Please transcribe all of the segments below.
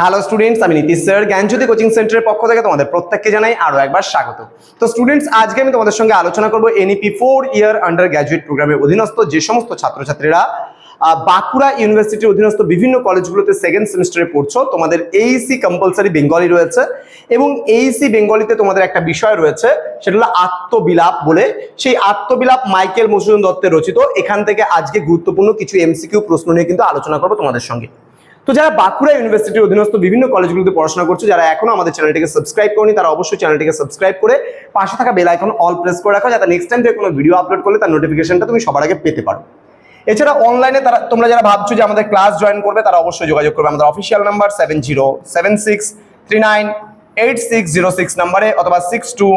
Hello students আমি Nitish sir, জ্ঞানজ্যোতি coaching সেন্টারের পক্ষ থেকে তোমাদের প্রত্যেককে জানাই আরও একবার স্বাগত। তো স্টুডেন্টস আজকে আমি তোমাদের সঙ্গে আলোচনা করব NEP four year undergraduate প্রোগ্রামের অধীনস্থ যে সমস্ত ছাত্রছাত্রীরা বাঁকুড়া ইউনিভার্সিটির অধীনস্থ বিভিন্ন কলেজগুলোতে সেকেন্ড সেমিস্টারে পড়ছো, তোমাদের এইসি কম্পালসারি বেঙ্গলি রয়েছে এবং এইসি বেঙ্গলিতে তোমাদের একটা বিষয় রয়েছে, সেটা হলো আত্মবিলাপ বলে। সেই আত্মবিলাপ মাইকেল মসুদন দত্তের রচিত। এখান থেকে আজকে গুরুত্বপূর্ণ কিছু এমসিকিউ প্রশ্ন নিয়ে কিন্তু আলোচনা করব তোমাদের সঙ্গে। তো যারা বাঁকুড়া ইউনিভার্সিটির অধীনস্থ বিভিন্ন কলেজগুলোতে পড়াশোনা করছ, যারা এখনও আমাদের চ্যানেলটিকে সাবস্ক্রাইব করনি, তারা অবশ্যই চ্যানেলটিকে সাবস্ক্রাইব করে পাশে থাকা বেল আইকন অল প্রেস করে রাখো, যাতে নেক্সট টাইম থেকে কোনো ভিডিও আপলোড করলে তার নোটিফিকেশনটা তুমি সবার আগে পেতে পারো। এছাড়া অনলাইনে তারা, তোমরা যারা ভাবছ যে আমাদের ক্লাস জয়েন করবে, তারা অবশ্যই যোগাযোগ করবে আমাদের official number seven zero seven six three nine eight six zero six নাম্বারে অথবা six two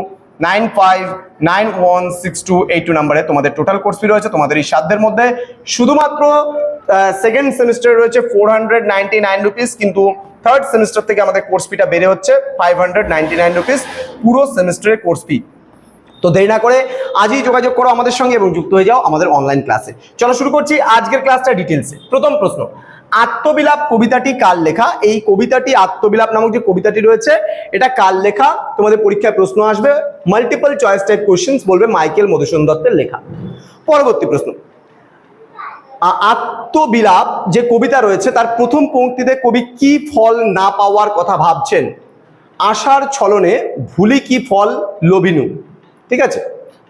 nine five nine one six two eight two নাম্বারে তোমাদের টোটাল কোর্স ফি রয়েছে। তোমাদের এই সাধ্যের মধ্যে শুধুমাত্র সেকেন্ড সেমিস্টারে রয়েছে ফোর হান্ড্রেড নাইন রুপিস কিন্তু থার্ড সেমিস্টার থেকে আমাদের কোর্স ফিটা বেড়ে হচ্ছে ফাইভ হান্ড্রেড নাইন রুপিস পুরো সেমিস্টারের কোর্স ফি তো দেরি না করে আজই যোগাযোগ করো আমাদের সঙ্গে এবং যুক্ত হয়ে যাও আমাদের অনলাইন ক্লাসে চলো শুরু করছি আজকের ক্লাসটা ডিটেলসে প্রথম প্রশ্ন, আত্মবিলাপ কবিতাটি কার লেখা? এই কবিতাটি আত্মবিলাপ নামক যে কবিতাটি রয়েছে, এটা কার লেখা? তোমাদের পরীক্ষায় প্রশ্ন আসবে মাল্টিপল চয়েস টাইপ কোয়েশ্চেন্স বলবে মাইকেল মধুসূদন দত্তের লেখা। পরবর্তী প্রশ্ন আত্মবিলাপ যে কবিতা রয়েছে, তার প্রথম পংক্তিতে কবি কি ফল না পাওয়ার কথা ভাবছেন? আশার ছলনে ভুলি কি ফল লোভিনু ঠিক আছে?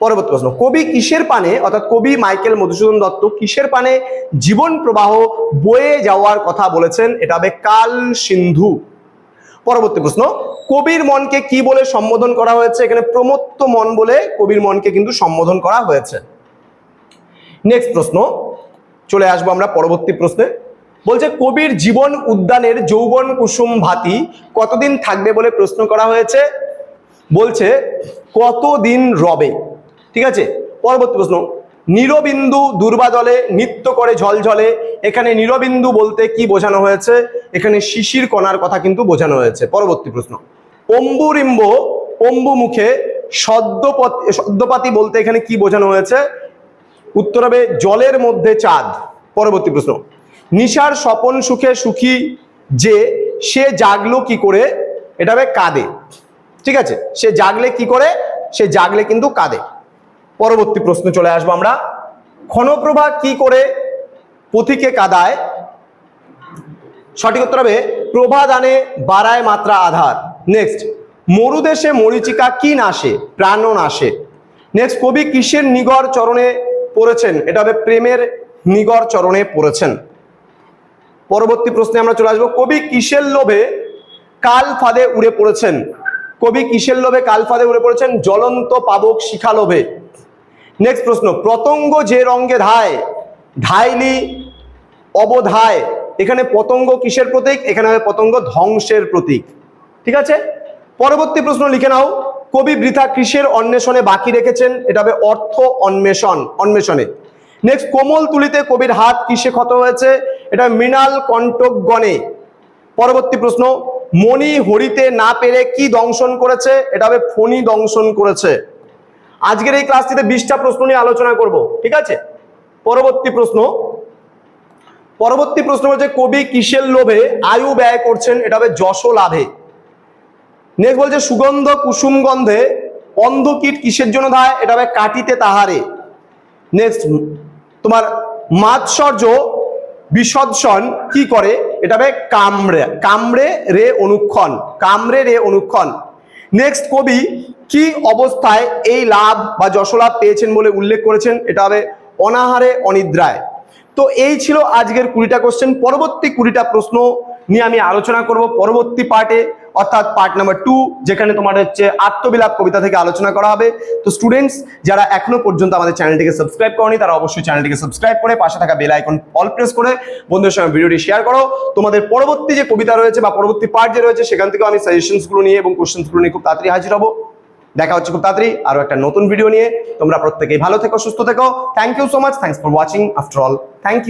পরবর্তী প্রশ্ন, কবি কিসের পানে, অর্থাৎ কবি মাইকেল মধুসূদন দত্ত কিসের পানে জীবন প্রবাহ বয়ে যাওয়ার কথা বলেছেন? এটা হবে কাল সিন্ধু। পরবর্তী প্রশ্ন, কবির মনকে কি বলে সম্বোধন করা হয়েছে? এখানে প্রমত্ত মন বলে কবির মনকে কিন্তু সম্বোধন করা হয়েছে। নেক্সট প্রশ্ন চলে আসব আমরা পরবর্তী প্রশ্নে। বলছে, কবির জীবন উদ্যানের যৌবন কুসুম ভাতি কতদিন থাকবে বলে প্রশ্ন করা হয়েছে? বলছে, কতদিন রবে? ঠিক আছে? পরবর্তী প্রশ্ন, নিরবিন্দু দুর্বাদলে নৃত্য করে ঝলঝলে, এখানে নিরবিন্দু বলতে কি বোঝানো হয়েছে? এখানে শিশির কণার কথা কিন্তু বোঝানো হয়েছে। পরবর্তী প্রশ্ন অম্বুরিম্ব অম্বু মুখে সদ্যপতি, সদ্যপাতি বলতে এখানে কি বোঝানো হয়েছে? উত্তর হবে জলের মধ্যে চাঁদ। পরবর্তী প্রশ্ন। নিশার স্বপন সুখে সুখী যে, সে জাগলো কি করে? এটা হবে কাঁদে। ঠিক আছে? সে জাগলে কি করে? সে জাগলে কিন্তু কাঁদে। পরবর্তী প্রশ্ন চলে আসব আমরা। ক্ষণপ্রভা কি করে পথিকে কাদায়? সঠিক উত্তর হবে প্রভা দানে বাড়ায় মাত্রা আধার। নেক্সট মরুদেশে মরিচিকা কি নাশে? প্রাণ নাশে। নেক্সট কবি কিসের নিগর চরণে পড়েছেন, এটা হবে প্রেমের নিগর চরণে পড়েছেন। পরবর্তী প্রশ্নে আমরা চলে আসব, কবি কিসের লোভে কাল ফাঁদে উড়ে পড়েছেন? কবি কিসের লোভে কাল ফাঁদে উড়ে পড়েছেন? জ্বলন্ত পাবক শিখা লোভে। নেক্সট প্রশ্ন, প্রতঙ্গ যে রঙ্গে ধায় ধাইলি অবধায়। এখানে পতঙ্গ কিসের প্রতীক? এখানে হবে পতঙ্গ ধ্বংসের প্রতীক। ঠিক আছে? পরবর্তী প্রশ্ন লিখে নাও। কবি বৃথা কৃষের অন্বেষণে বাকি রেখেছেন। এটা হবে অর্থ অন্বেষণ, অন্বেষণে। নেক্সট কোমল তুলিতে কবির হাত কিসে ক্ষত হয়েছে? এটা মৃণাল কণ্টক গণে পরবর্তী প্রশ্ন, মণি হরিতে না পেরে কি দংশন করেছে? এটা হবে ফণি দংশন করেছে। আজকের এই ক্লাসটিতে বিশটা প্রশ্ন নিয়ে আলোচনা করব, ঠিক আছে? পরবর্তী প্রশ্ন পরবর্তী প্রশ্ন হচ্ছে কবি কিসের লোভে আয়ু ব্যয় করছেন? এটা হবে যশ লাভে নেক্সট বলছে, সুগন্ধ কুসুম গন্ধে অন্ধকীট কিসের জন্য ধায় এটা হবে কাটিতে তাহারে। নেক্সট, তোমার মাৎসর্য বিসদসন কি করে? এটা হবে কামড়ে কামড়ে রে অনুক্ষণ, কামড়ে রে অনুক্ষণ। নেক্সট, কবি কি অবস্থায় এই লাভ বা যশলাভ পেয়েছেন বলে উল্লেখ করেছেন? এটা হবে অনাহারে অনিদ্রায়। তো এই ছিল আজকের কুড়িটা কোশ্চেন পরবর্তী কুড়িটা প্রশ্ন নিয়ে আমি আলোচনা করব পরবর্তী পার্টে অর্থাৎ পার্ট নাম্বার টু যেখানে তোমার হচ্ছে আত্মবিলাপ কবিতা থেকে আলোচনা করা হবে। তো স্টুডেন্টস যারা এখনও পর্যন্ত আমাদের চ্যানেলটিকে সাবস্ক্রাইব করনি, তারা অবশ্যই চ্যানেলটিকে সাবস্ক্রাইব করে, পাশে থাকা বেল আইকন অল প্রেস করে বন্ধুদের সঙ্গে ভিডিওটি শেয়ার করো। তোমাদের পরবর্তী যে কবিতা রয়েছে বা পরবর্তী পার্ট যে রয়েছে, সেখান থেকেও আমি সাজেশনসগুলো নিয়ে এবং কোশ্চেন্সগুলো নিয়ে খুব তাড়াতাড়ি হাজির হব। দেখা হচ্ছে খুব তাড়াতাড়ি আরও একটা নতুন ভিডিও নিয়ে। তোমরা প্রত্যেকেই ভালো থেকো, সুস্থ থেকো। Thank you so much thanks for watching after all thank you